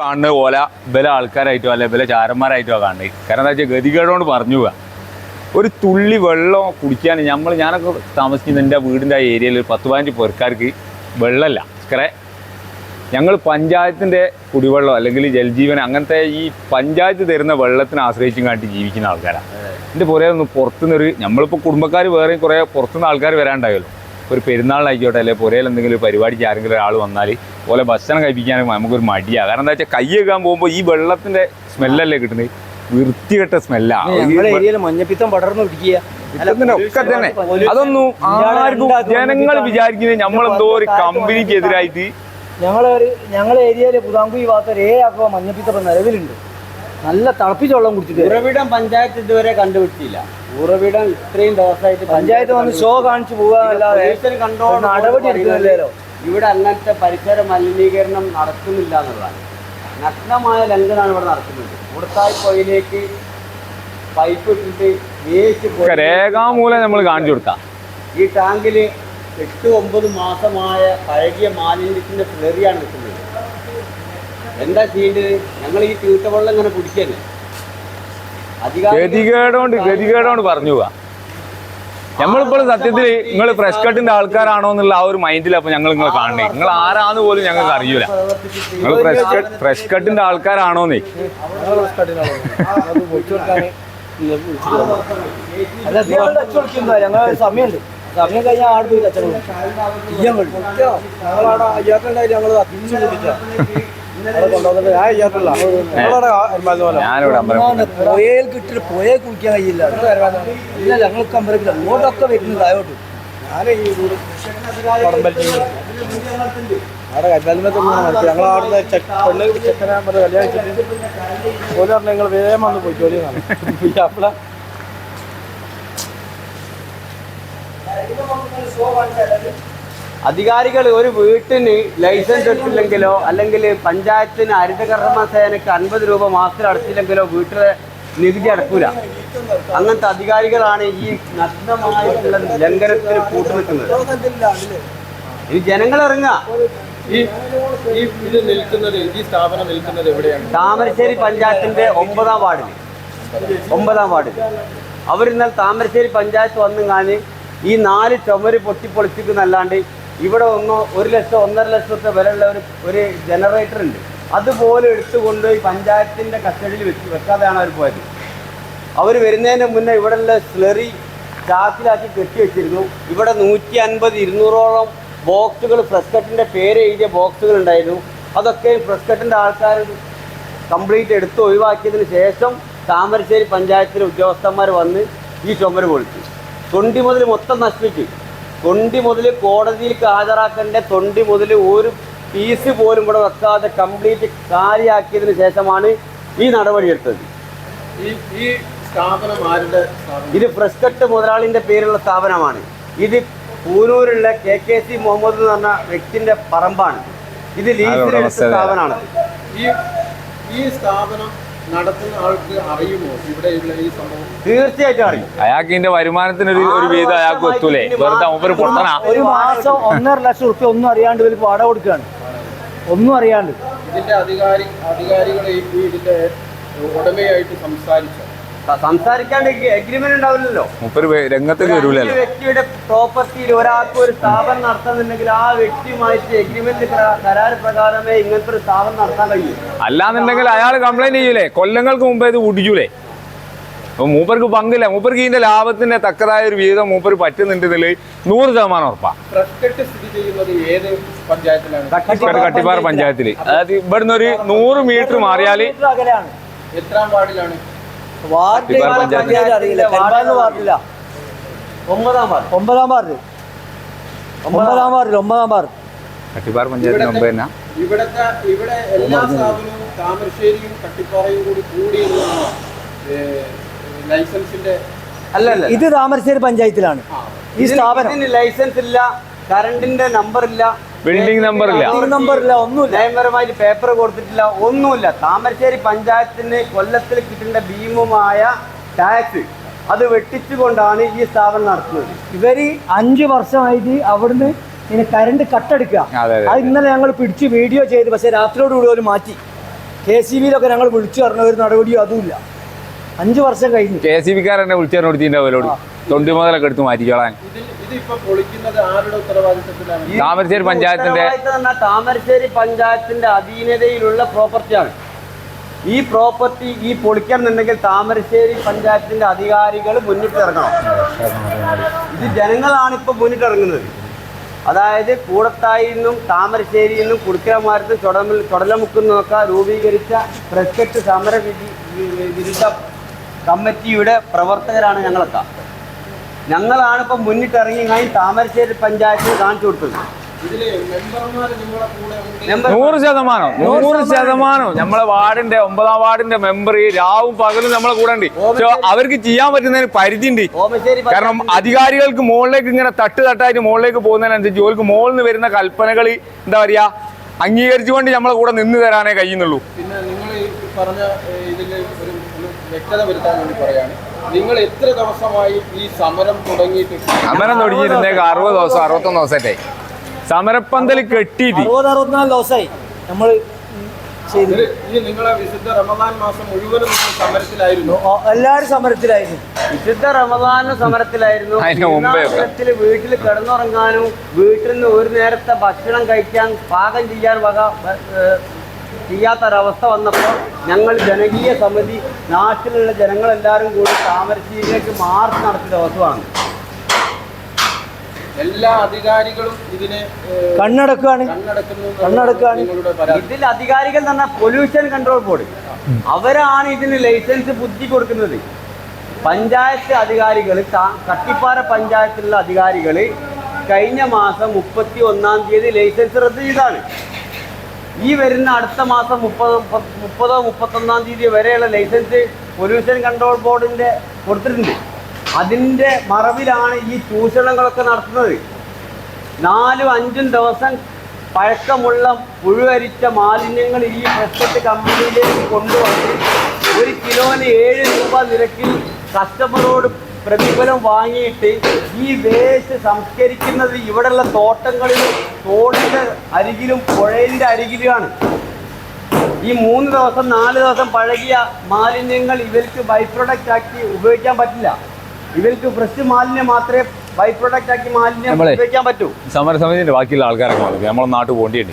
കാണുന്ന പോലെ ബല ആൾക്കാരായിട്ടോ അല്ലെ ബല ചാരന്മാരായിട്ടോ കാണുന്നത്. കാരണം എന്താ വെച്ചാൽ ഗതികേടോണ്ട് പറഞ്ഞു പോവാ ഒരു തുള്ളി വെള്ളം കുടിക്കാൻ നമ്മൾ ഞാനൊക്കെ താമസിക്കുന്ന എന്റെ വീടിന്റെ ആ ഏരിയയിൽ പത്ത് പതിനഞ്ച് പേർക്കാർക്ക് വെള്ളമല്ല. ഇക്കറെ ഞങ്ങൾ പഞ്ചായത്തിന്റെ കുടിവെള്ളം അല്ലെങ്കിൽ ജലജീവൻ അങ്ങനത്തെ ഈ പഞ്ചായത്ത് തരുന്ന വെള്ളത്തിനെ ആശ്രയിച്ചും കാട്ടി ജീവിക്കുന്ന ആൾക്കാരാണ് എന്റെ പുറകെ ഒന്ന് പുറത്തുനിന്നൊരു നമ്മളിപ്പോൾ കുടുംബക്കാർ വേറെയും കുറേ പുറത്തുനിന്ന് ആൾക്കാർ വരാണ്ടായല്ലോ. ഒരു പെരുന്നാളിനായിക്കോട്ടെ അല്ലെങ്കിൽ പുരയിൽ എന്തെങ്കിലും ഒരു പരിപാടിക്ക് ആരെങ്കിലും ഒരാൾ വന്നാൽ പോലെ ഭക്ഷണം കഴിപ്പിക്കാനും നമുക്കൊരു മടിയാണ് കാരണം എന്താ വെച്ചാൽ കൈ കഴുകാൻ പോകുമ്പോൾ ഈ വെള്ളത്തിന്റെ സ്മെല്ലല്ലേ കിട്ടുന്നത് വൃത്തികെട്ട സ്മെല്ലാണ് ഞങ്ങളുടെ ഏരിയയിൽ മഞ്ഞപ്പിത്തം പടർന്നു പിടിക്കുക. ഇതൊക്കെ ഒക്കെ തന്നെ. അതൊന്നും ആർക്കും ജനങ്ങൾ വിചാരിക്കുന്നത് നമ്മളെന്തോ ഒരു കമ്പനിക്ക് എതിരായിട്ട്. ഞങ്ങളെ ഒരു ഞങ്ങളെ ഏരിയയിൽ പുതാങ്കുയി ഭാഗത്ത് ഒരു ഏഴാക്കുക മഞ്ഞപ്പിത്തം ഇപ്പം നിലവിലുണ്ട്. നല്ല തിളപ്പിച്ച വെള്ളം കുടിച്ചിട്ട് ഉറവിടം പഞ്ചായത്ത് ഇതുവരെ കണ്ടുപിടിച്ചില്ല. ഉറവിടം ഇത്രയും ദിവസമായിട്ട് പഞ്ചായത്ത് വന്ന് ഷോ കാണിച്ചു കൺട്രോൾ നടപടി എടുക്കുന്നില്ലല്ലോ. ഇവിടെ അങ്ങനത്തെ പരിസര മലിനീകരണം നടക്കുന്നില്ല എന്നുള്ളതാണ്. നഗ്നമായ ലംഘനമാണ് ഇവിടെ നടക്കുന്നത്. ഉടത്തായി പോയിലേക്ക് പൈപ്പ് ഇട്ടിട്ട് വേസ്റ്റ് രേഖാമൂലം നമ്മൾ കാണിച്ചു കൊടുക്കാം. ഈ ടാങ്കിൽ എട്ട് ഒമ്പത് മാസമായ പഴകിയ മാലിന്യത്തിന്റെ ഫ്ലെറിയാണ് നിൽക്കുന്നത്. എന്താ ചെയ്യേണ്ടത്? ഞങ്ങൾ ഈ തീട്ടവെള്ളം ഇങ്ങനെ കുടിക്കല്ലേ? ഗതികേടോണ്ട് ഗതികേടോണ്ട് പറഞ്ഞു പോവാ. നമ്മളിപ്പോൾ സത്യത്തിൽ നിങ്ങൾ ഫ്രഷ് കട്ടിന്റെ ആൾക്കാരാണോ എന്നുള്ള ആ ഒരു മൈൻഡിൽ അപ്പൊ ഞങ്ങൾ നിങ്ങളെ കാണണേ. നിങ്ങൾ ആരാന്ന് പോലും ഞങ്ങൾക്ക് അറിയൂല. നിങ്ങൾ ഫ്രഷ് കട്ട് ഫ്രഷ് കട്ടിന്റെ ആൾക്കാരാണോന്നേ സമയമുണ്ട് സമയം കഴിഞ്ഞാൽ ആട് പോയി കച്ചവടം ഞങ്ങൾ വേണ്ടി ഞങ്ങളവിടെ അയ്യാട്ടുണ്ടായിട്ട് ഞങ്ങൾ തിരിച്ചു ഞാനിവിടെ അമ്പലം പുഴയിൽ കിട്ടിട്ട് പുഴയെ കുടിക്കാൻ കഴിയില്ല. ഇല്ല ഞങ്ങൾക്ക് അമ്പലത്തിൽ അങ്ങോട്ടൊക്കെ വരുന്നത് ആയോട്ട് അവിടെ കല്യാണത്തിൽ മനസ്സിലായി ഞങ്ങൾ അവിടുന്ന് ചെക്ക് പെണ്ണ് ചെക്കനെ മറ്റേ കല്യാണം വെച്ചിട്ട് ഓൽ പറഞ്ഞു നിങ്ങൾ വേഗം വന്ന് പോയി ജോലി അപ്പള അധികാരികൾ ഒരു വീട്ടിന് ലൈസൻസ് എടുത്തില്ലെങ്കിലോ അല്ലെങ്കിൽ പഞ്ചായത്തിന് ഹരിതകർമ്മ സേനയ്ക്ക് അൻപത് രൂപ മാസത്തിൽ അടച്ചില്ലെങ്കിലോ വീട്ടിലെ നികുതി അടക്കൂല. അങ്ങനത്തെ അധികാരികളാണ് ഈ നഗ്നമായിട്ടുള്ള ലംഘനത്തിന് കൂട്ടുനിൽക്കുന്നത്. ഇനി ഈ ഈ ഇത് നിൽക്കുന്നത് ഈ സ്ഥാപനം നിൽക്കുന്നത് എവിടെയാണ്? താമരശ്ശേരി പഞ്ചായത്തിന്റെ ഒമ്പതാം വാർഡിൽ. ഒമ്പതാം വാർഡിൽ. അവരിന്നാൽ താമരശ്ശേരി പഞ്ചായത്ത് വന്നു കാണി ഈ നാല് ചുമര് പൊട്ടിപ്പൊളിച്ചിക്കുന്നല്ലാണ്ട് ഇവിടെ ഒന്നോ ഒരു ലക്ഷം ഒന്നര ലക്ഷത്തെ വിലയുള്ള ഒരു ഒരു ജനറേറ്റർ ഉണ്ട്. അതുപോലെ എടുത്തു കൊണ്ടുപോയി പഞ്ചായത്തിന്റെ കസ്റ്റഡിയിൽ വെച്ച് വെക്കാതെയാണ് അവർ പോയത്. അവർ വരുന്നതിന് മുന്നേ ഇവിടെയുള്ള സ്ലറി ചാക്കിലാക്കി കെട്ടി വെച്ചിരുന്നു. ഇവിടെ നൂറ്റി അൻപത് ഇരുന്നൂറോളം ബോക്സുകൾ ഫ്രസ്കട്ടിന്റെ പേര് എഴുതിയ ബോക്സുകൾ ഉണ്ടായിരുന്നു. അതൊക്കെ ഫ്രസ്കട്ടിന്റെ ആൾക്കാർ കംപ്ലീറ്റ് എടുത്ത് ഒഴിവാക്കിയതിന് ശേഷം താമരശ്ശേരി പഞ്ചായത്തിലെ ഉദ്യോഗസ്ഥന്മാർ വന്ന് ഈ ചുമര് പൊളിച്ചു. തൊണ്ടി മുതൽ മൊത്തം നശിപ്പിച്ചു. തൊണ്ടി മുതൽ കോടതിയിലേക്ക് ഹാജരാക്കേണ്ട തൊണ്ടി മുതൽ ഒരു പീസ് പോലും ഇവിടെ വെക്കാതെ കംപ്ലീറ്റ് കാര്യമാക്കിയതിന് ശേഷമാണ് ഈ നടപടിയെടുത്തത് ഈ ഈ സ്ഥാപനം ആരുടെ സ്ഥാപനം? ഇത് ഫ്രസ്കട്ട് മുതലാളിന്റെ പേരുള്ള സ്ഥാപനമാണ്. ഇത് പൂനൂരുള്ള കെ കെ സി മുഹമ്മദ് എന്ന് പറഞ്ഞ വ്യക്തിന്റെ പറമ്പാണ്. ഇത് ലീഗൽ സ്ഥാപനമാണ്. ഈ ഈ സ്ഥാപനം നടത്തുന്ന ആൾക്ക് അറിയുമോ? ഇവിടെയുള്ള ഈ സംഭവം? തീർച്ചയായിട്ടും അറിയും. അയാൾക്ക് ഇതിന്റെ വരുമാനത്തിന് ഒരു വീതം അയാൾക്ക് എത്തൂലേ വെറുതെ ഒരു പൊട്ടണ? ഒരു മാസം ഒന്നര ലക്ഷം റുപ്യ ഒന്നും അറിയാണ്ട് ഇവർക്ക് വാടക കൊടുക്കുകയാണ്. ഒന്നും അറിയാണ്ട്. ഇതിന്റെ അധികാരി അധികാരികളെ ഈ ഇതിന്റെ ഉടമയായിട്ട് സംസാരിച്ചു? സംസാരിക്കാണ്ട് എഗ്രിമെന്റ് ഉണ്ടാവില്ലല്ലോ. മുപ്പര് രംഗത്തേക്ക് വരൂലല്ലോ വ്യക്തിയുടെ പ്രോപ്പർട്ടിയിൽ ഒരാൾക്ക് ഒരു സ്ഥാപനം നടത്തുന്നുണ്ടെങ്കിൽ ആ വ്യക്തിയുമായിട്ട് എഗ്രിമെന്റ് കരാർ പ്രകാരമേ ഇങ്ങനത്തെ ഒരു സ്ഥാപനം നടത്താൻ കഴിയൂ. അല്ലാന്നുണ്ടെങ്കിൽ അയാൾ കംപ്ലൈന്റ് ചെയ്യൂലേ? കൊല്ലങ്ങൾക്ക് മുമ്പേ ഇത് കുടിക്കൂലേ അപ്പൊ മൂപ്പർക്ക് പങ്കില്ല. മൂപ്പർക്ക് ഇതിന്റെ ലാഭത്തിന്റെ തക്കതായ ഒരു വിഹിതം മൂപ്പർ പറ്റുന്നുണ്ടെങ്കിൽ നൂറ് ശതമാനം ഉറപ്പാ. ഫ്രഷ്കെട്ട് സ്ഥിതി ചെയ്യുന്നത് ഏത് പഞ്ചായത്തിലാണ്? കട്ട് കട്ടിപ്പാറ പഞ്ചായത്തിൽ. അതായത് ഇവിടുന്ന് ഒരു നൂറ് മീറ്റർ മാറിയാൽ എത്ര അകലെയാണ്. എത്രാം വാർഡിലാണ്? വാർഡ് കട്ടിപ്പാറ പഞ്ചായത്ത്. പഞ്ചായത്ത് അറിയില്ല. കരുവാന്ന് വാർഡില്ല ഒമ്പതാം വാർഡ് ഒമ്പതാം വാർഡ് ഒമ്പതാം വാർഡിൽ ഒമ്പതാം വാർഡ് കട്ടിപ്പാറ പഞ്ചായത്തിന് മുമ്പ് തന്നെ. ഇവിടത്തെ ഇവിടെ എല്ലാ സ്ഥാപനവും താമരശ്ശേരിയും കട്ടിപ്പാറയും കൂടി കൂടിയുള്ള ലൈസൻസിന്റെ അല്ലല്ല ഇത് താമരശ്ശേരി പഞ്ചായത്തിലാണ്. ഈ സ്ഥാപനം. ലൈസൻസ് ഇല്ല കറണ്ടിന്റെ നമ്പർ ഇല്ല. ബിൽഡിംഗ് നമ്പർ ഇല്ല. നമ്പർ ഇല്ല ഒന്നുമില്ല. നയപരമായിട്ട് പേപ്പർ കൊടുത്തിട്ടില്ല ഒന്നുമില്ല. താമരശ്ശേരി പഞ്ചായത്തിന് കൊല്ലത്തിൽ കിട്ടേണ്ട ഭീമമായ ടാക്സ് അത് വെട്ടിച്ചുകൊണ്ടാണ് ഈ സ്ഥാപനം നടത്തുന്നത്. ഇവർ അഞ്ചു വർഷമായിട്ട് അവിടുന്ന് ഇനി കറണ്ട് കട്ടെടുക്കുക അതെ, ഇന്നലെ ഞങ്ങൾ പിടിച്ച് വീഡിയോ ചെയ്ത് പക്ഷെ രാത്രിയോട് അവർ മാറ്റി. കെ സി ബിയിലൊക്കെ ഞങ്ങൾ വിളിച്ചു പറഞ്ഞ ഒരു നടപടിയോ അതുമില്ല. അഞ്ചു വർഷം കഴിഞ്ഞു. കെ എസ് ബിക്കാരനെ വിളിച്ചാൽ കൊടുത്തിന്റെ തൊണ്ടി മുതലൊക്കെ എടുത്ത് മാറ്റിക്കോളാൻ. താമരശ്ശേരി പഞ്ചായത്തിന്റെ- താമരശ്ശേരി പഞ്ചായത്തിന്റെ അധീനതയിലുള്ള പ്രോപ്പർട്ടിയാണ്. ഈ പ്രോപ്പർട്ടി ഈ പൊളിക്കണമെന്നുണ്ടെങ്കിൽ താമരശ്ശേരി പഞ്ചായത്തിന്റെ അധികാരികൾ മുന്നിട്ടിറങ്ങണം ഇത് ജനങ്ങളാണ് ഇപ്പൊ മുന്നിട്ടിറങ്ങുന്നത് അതായത് കൂടത്തായിൽ നിന്നും താമരശ്ശേരിയിൽ നിന്നും കുടുക്കലമാരത്തും ചുടമിൽ ചുടലമുക്കുന്നൊക്കെ രൂപീകരിച്ച ക്രിക്കറ്റ് സമര വിധി വിരുദ്ധ കമ്മിറ്റിയുടെ പ്രവർത്തകരാണ് ഞങ്ങളൊക്കെ. ഞങ്ങളാണ് ഇപ്പം മുന്നിട്ടിറങ്ങി കഴിഞ്ഞ് താമരശ്ശേരി പഞ്ചായത്തിൽ കാണിച്ചു കൊടുത്തത്. ഇതിൽ മെമ്പർമാര് നിങ്ങളെ കൂടെ ഉണ്ട്. മെമ്പർ നൂറ് ശതമാനം നൂറ് ശതമാനം. നമ്മളെ വാർഡിന്റെ ഒമ്പതാം വാർഡിന്റെ മെമ്പർ രാവും പകലും നമ്മളെ കൂടെ ഉണ്ട്. പക്ഷെ അവർക്ക് ചെയ്യാൻ പറ്റുന്നതിന് പരിധി ഉണ്ട്. കാരണം അധികാരികൾക്ക് മുകളിലേക്ക് ഇങ്ങനെ തട്ട് തട്ടായിട്ട് മുകളിലേക്ക് പോകുന്നതിനനുസരിച്ച് ഓർക്ക് മുകളിൽ നിന്ന് വരുന്ന കൽപ്പനകൾ എന്താ പറയാ അംഗീകരിച്ചുകൊണ്ട് നമ്മളെ കൂടെ നിന്ന് തരാനേ കഴിയുന്നുള്ളൂ. പിന്നെ നിങ്ങൾ പറഞ്ഞ ഒരു ഒരു വ്യക്തത വരുത്താൻ വേണ്ടി പറയാണ്. നിങ്ങൾ എത്ര ദിവസമായി ഈ സമരം തുടങ്ങിയിട്ട്? സമരം തുടങ്ങിയിരുന്നേക്ക് അറുപത് ദിവസം അറുപത്തൊന്ന് ദിവസമായിട്ടേ. സമരപ്പന്തൽ കെട്ടിയിട്ട്. അറുപത് അറുപത്തിനാല് ദിവസമായി നമ്മൾ എല്ലാരും ഈ നിങ്ങളെ വിശുദ്ധ റമദാൻ മാസം മുഴുവനും നിങ്ങൾ സമരത്തിലായിരുന്നു. എല്ലാവരും സമരത്തിലായിരുന്നു. വിശുദ്ധ റമദാന സമരത്തിലായിരുന്നു. അതിന് മുമ്പേ ഒക്കെ. ദിനത്തിൽ വീട്ടിൽ കിടന്നുറങ്ങാനും വീട്ടിൽ നിന്ന് ഒരു നേരത്തെ ഭക്ഷണം കഴിക്കാൻ പാകം ചെയ്യാൻ വക ഏഹ്, ചെയ്യാത്തൊരവസ്ഥ വന്നപ്പോൾ ഞങ്ങൾ ജനകീയ സമിതി നാട്ടിലുള്ള ജനങ്ങളെല്ലാവരും കൂടി താമരശ്ശേരിയിലേക്ക് മാർച്ച് നടത്തിയ ദിവസമാണ്. എല്ലാ അധികാരികളും ഇതിനെ കണ്ണടക്കുകയാണ് കണ്ണടക്കുകയാണ് ഇതിൽ അധികാരികൾ തന്നെ പൊല്യൂഷൻ കൺട്രോൾ ബോർഡ്. അവരാണ് ഇതിന് ലൈസൻസ് ബുദ്ധി കൊടുക്കുന്നത്. പഞ്ചായത്ത് അധികാരികൾ കട്ടിപ്പാറ പഞ്ചായത്തിലുള്ള അധികാരികൾ കഴിഞ്ഞ മാസം മുപ്പത്തി ഒന്നാം തീയതി ലൈസൻസ് റദ്ദ് ചെയ്താണ്. ഈ വരുന്ന അടുത്ത മാസം മുപ്പത് മുപ്പതോ മുപ്പത്തൊന്നാം തീയതി വരെയുള്ള ലൈസൻസ് പൊല്യൂഷൻ കൺട്രോൾ ബോർഡിന്റെ കൊടുത്തിട്ടുണ്ട്. അതിന്റെ മറവിലാണ് ഈ ചൂഷണങ്ങളൊക്കെ നടത്തുന്നത്. നാലും അഞ്ചും ദിവസം പഴക്കമുള്ള പുഴുവരിച്ച മാലിന്യങ്ങൾ ഈ പ്രസ്തറ്റ് കമ്പനിയിലേക്ക് കൊണ്ടുവന്ന് ഒരു കിലോന് ഏഴ് രൂപ നിരക്കിൽ കസ്റ്റമറോട് പ്രതിഫലം വാങ്ങിയിട്ട് ഈ വേസ്റ്റ് സംസ്കരിക്കുന്നത് ഇവിടെയുള്ള തോട്ടങ്ങളിലും തോടിന്റെ അരികിലും പുഴയിന്റെ അരികിലുമാണ്. ഈ മൂന്ന് ദിവസം നാല് ദിവസം പഴകിയ മാലിന്യങ്ങൾ ഇവർക്ക് ബൈ പ്രൊഡക്റ്റ് ആക്കി ഉപയോഗിക്കാൻ പറ്റില്ല. ഇവർക്ക് ഫ്രഷ് മാലിന്യം മാത്രമേ ബൈ പ്രൊഡക്റ്റ് ആക്കി മാലിന്യം ഉപയോഗിക്കാൻ പറ്റൂ. സമരസമിതിന്റെ ബാക്കിയുള്ള ആൾക്കാരൊക്കെ നമ്മൾ നാട്ടിൽ പോകേണ്ടിയുണ്ട്